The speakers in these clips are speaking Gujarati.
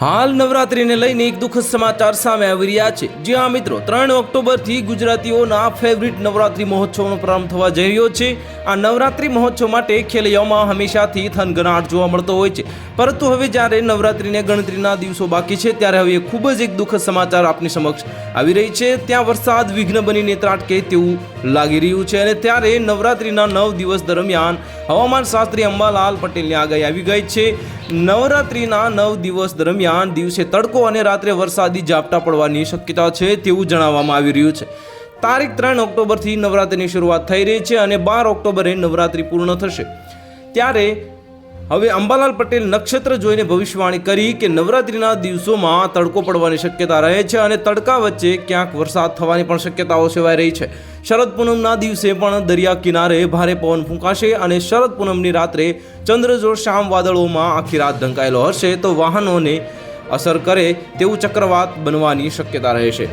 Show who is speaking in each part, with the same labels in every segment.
Speaker 1: હાલ નવરાત્રીને લઈને એક દુઃખદ સમાચાર સામે આવી રહ્યા છે. જ્યાં મિત્રો, ત્રણ ઓક્ટોબરથી ગુજરાતીઓના ફેવરિટ નવરાત્રી મહોત્સવનો પ્રારંભ થવા જઈ રહ્યો છે. આ નવરાત્રી મહોત્સવ માટે ખેલૈયાઓમાં હંમેશાથી થનગનાટ જોવા મળતો હોય છે. પરંતુ હવે જ્યારે નવરાત્રીને ગણતરીના દિવસો બાકી છે, ત્યારે હવે ખૂબ જ એક દુઃખદ સમાચાર આપની સમક્ષ આવી રહી છે. ત્યાં વરસાદ, વિઘ્ન બનીને ત્રાટકે તેવું લાગી રહ્યું છે અને ત્યારે નવરાત્રીના નવ દિવસ દરમિયાન હવામાન શાસ્ત્રી અંબાલાલ પટેલની આગાહી આવી ગઈ છે. નવરાત્રીના નવ દિવસ દરમિયાન દિવસે તડકો અને રાત્રે વરસાદી ઝાપટા પડવાની શક્યતા છે તેવું જણાવવામાં આવી રહ્યું છે. તારીખ ત્રણ ઓક્ટોબરથી નવરાત્રિની શરૂઆત થઈ રહી છે અને બાર ઓક્ટોબરે નવરાત્રિ પૂર્ણ થશે. ત્યારે હવે અંબાલાલ પટેલ નક્ષત્ર જોઈને ભવિષ્યવાણી કરી કે નવરાત્રિના દિવસોમાં તડકો પડવાની શક્યતા રહે છે અને તડકા વચ્ચે ક્યાંક વરસાદ થવાની પણ શક્યતાઓ સેવાઈ રહી છે. શરદ પૂનમના દિવસે પણ દરિયા કિનારે ભારે પવન ફૂંકાશે અને શરદ પૂનમની રાત્રે ચંદ્રજોડ શામ વાદળોમાં આખી રાત ઢંકાયેલો હશે તો વાહનોને અસર કરે તેવું ચક્રવાત બનવાની શક્યતા રહેશે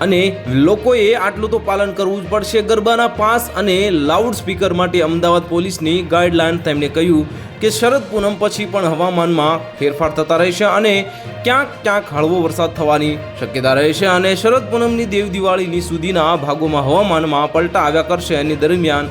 Speaker 1: અને લોકોએ આટલું તો પાલન કરવું જ પડશે. ગરબાના પાસ અને લાઉડ સ્પીકર માટે અમદાવાદ પોલીસની ગાઈડલાઈન તેમણે કહ્યું કે શરદ પૂનમ પછી પણ હવામાનમાં ફેરફાર થતા રહેશે અને ક્યાંક ક્યાંક હળવો વરસાદ થવાની શક્યતા રહેશે અને શરદ પૂનમની દેવ દિવાળીની સુધીના ભાગોમાં હવામાનમાં પલટા આવ્યા કરશે. અને દરમિયાન